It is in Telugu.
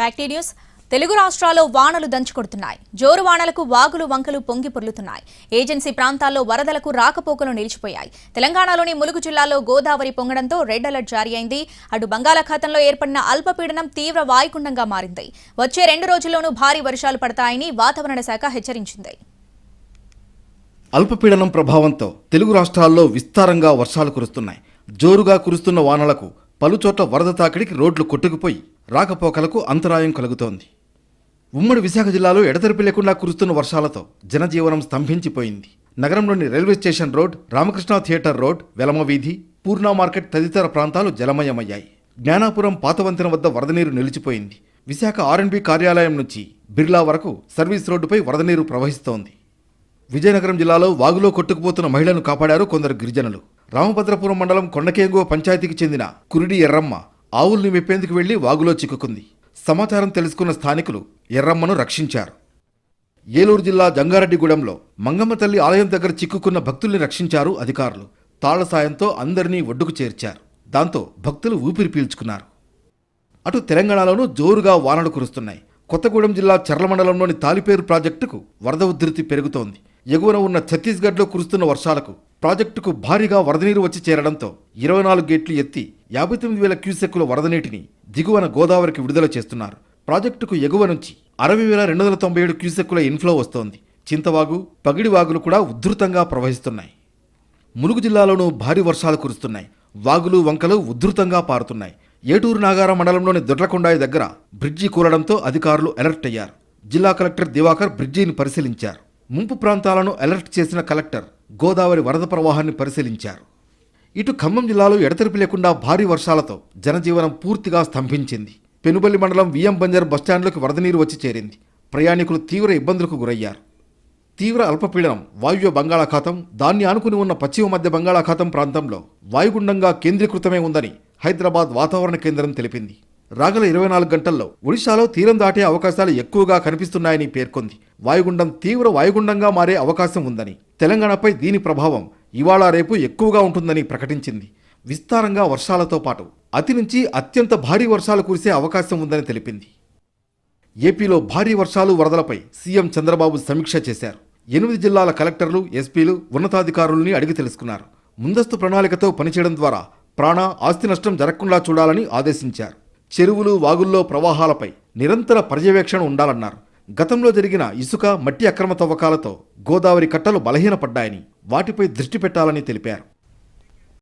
ఫ్యాక్టీ న్యూస్. తెలుగు రాష్ట్రాల్లో వానలు దంచుకొడుతున్నాయి. జోరు వానలకు వాగులు వంకలు పొంగి పొర్లుతున్నాయి. ఏజెన్సీ ప్రాంతాల్లో వరదలకు రాకపోకలు నిలిచిపోయాయి. తెలంగాణలోని ములుగు జిల్లాలో గోదావరి పొంగడంతో రెడ్ అలర్ట్ జారీ అయింది. అటు బంగాళాఖాతంలో ఏర్పడిన అల్పపీడనం తీవ్ర వాయుకుండంగా మారింది. వచ్చే రెండు రోజుల్లోనూ భారీ వర్షాలు పడతాయని వాతావరణ శాఖ హెచ్చరించింది. అల్పపీడనం ప్రభావంతో తెలుగు రాష్ట్రాల్లో విస్తారంగా వర్షాలు కురుస్తున్నాయి. జోరుగా కురుస్తున్న వానలకు పలుచోట్ల వరద తాకిడికి రోడ్లు కొట్టుకుపోయి రాకపోకలకు అంతరాయం కలుగుతోంది. ఉమ్మడి విశాఖ జిల్లాలో ఎడతెరిపి లేకుండా కురుస్తున్న వర్షాలతో జనజీవనం స్తంభించిపోయింది. నగరంలోని railway station road Ramakrishna theatre road Velama వీధి పూర్ణ మార్కెట్ తదితర ప్రాంతాలు జలమయమయ్యాయి. జ్ఞానాపురం పాతవంతెన వద్ద వరద నీరు నిలిచిపోయింది. విశాఖ ఆర్ఎన్బి కార్యాలయం నుంచి బిర్లా వరకు సర్వీస్ రోడ్డుపై వరద నీరు ప్రవహిస్తోంది. విజయనగరం జిల్లాలో వాగులో కొట్టుకుపోతున్న మహిళను కాపాడారు కొందరు గిరిజనులు. రామభద్రపురం మండలం కొండకేంగువ పంచాయతీకి చెందిన కురిడి ఎర్రమ్మ ఆవుల్ని విప్పేందుకు వెళ్ళి వాగులో చిక్కుకుంది. సమాచారం తెలుసుకున్న స్థానికులు ఎర్రమ్మను రక్షించారు. ఏలూరు జిల్లా జంగారెడ్డిగూడెంలో మంగమ్మ తల్లి ఆలయం దగ్గర చిక్కుకున్న భక్తుల్ని రక్షించారు అధికారులు. తాళ్ళ సాయంతో అందరినీ ఒడ్డుకు చేర్చారు. దాంతో భక్తులు ఊపిరి పీల్చుకున్నారు. అటు తెలంగాణలోనూ జోరుగా వానలు కురుస్తున్నాయి. కొత్తగూడెం జిల్లా చర్ల మండలంలోని తాలిపేరు ప్రాజెక్టుకు వరద ఉధృతి పెరుగుతోంది. ఎగువన ఉన్న ఛత్తీస్గఢ్లో కురుస్తున్న వర్షాలకు ప్రాజెక్టుకు భారీగా వరద నీరు వచ్చి చేరడంతో ఇరవై నాలుగు గేట్లు ఎత్తి యాభై తొమ్మిది వేల క్యూసెక్కుల వరద నీటిని దిగువన గోదావరికి విడుదల చేస్తున్నారు. ప్రాజెక్టుకు ఎగువ నుంచి అరవై వేల రెండు వందల తొంభై ఏడు క్యూసెక్కుల ఇన్ఫ్లో వస్తోంది. చింతవాగు పగిడి వాగులు కూడా ఉధృతంగా ప్రవహిస్తున్నాయి. ములుగు జిల్లాలోనూ భారీ వర్షాలు కురుస్తున్నాయి. వాగులు వంకలు ఉధృతంగా పారుతున్నాయి. ఏటూరు నాగారం మండలంలోని దొడ్లకొండాయి దగ్గర బ్రిడ్జి కూలడంతో అధికారులు అలర్ట్ అయ్యారు. జిల్లా కలెక్టర్ దివాకర్ బ్రిడ్జిని పరిశీలించారు. ముంపు ప్రాంతాలను అలర్ట్ చేసిన కలెక్టర్ గోదావరి వరద ప్రవాహాన్ని పరిశీలించారు. ఇటు ఖమ్మం జిల్లాలో ఎడతెరిపి లేకుండా భారీ వర్షాలతో జనజీవనం పూర్తిగా స్తంభించింది. పెనుబల్లి మండలం విఎం బంజర్ బస్టాండ్లోకి వరద నీరు వచ్చి చేరింది. ప్రయాణికులు తీవ్ర ఇబ్బందులకు గురయ్యారు. తీవ్ర అల్పపీడనం వాయువ్య బంగాళాఖాతం దాన్ని ఆనుకుని ఉన్న పశ్చిమ మధ్య బంగాళాఖాతం ప్రాంతంలో వాయుగుండంగా కేంద్రీకృతమే ఉందని హైదరాబాద్ వాతావరణ కేంద్రం తెలిపింది. రాగల ఇరవై నాలుగు గంటల్లో ఒడిశాలో తీరం దాటే అవకాశాలు ఎక్కువగా కనిపిస్తున్నాయని పేర్కొంది. వాయుగుండం తీవ్ర వాయుగుండంగా మారే అవకాశం ఉందని. తెలంగాణపై దీని ప్రభావం ఇవాళ రేపు ఎక్కువగా ఉంటుందని ప్రకటించింది. విస్తారంగా వర్షాలతో పాటు అతి నుంచి అత్యంత భారీ వర్షాలు కురిసే అవకాశం ఉందని తెలిపింది. ఏపీలో భారీ వర్షాలు వరదలపై సీఎం చంద్రబాబు సమీక్ష చేశారు. ఎనిమిది జిల్లాల కలెక్టర్లు ఎస్పీలు ఉన్నతాధికారుల్ని అడిగి తెలుసుకున్నారు. ముందస్తు ప్రణాళికతో పనిచేయడం ద్వారా ప్రాణ ఆస్తి నష్టం జరగకుండా చూడాలని ఆదేశించారు. చెరువులు వాగుల్లో ప్రవాహాలపై నిరంతర పర్యవేక్షణ ఉండాలన్నారు. గతంలో జరిగిన ఇసుక మట్టి అక్రమ తవ్వకాలతో గోదావరి కట్టలు బలహీనపడ్డాయని వాటిపై దృష్టి పెట్టాలని తెలిపారు.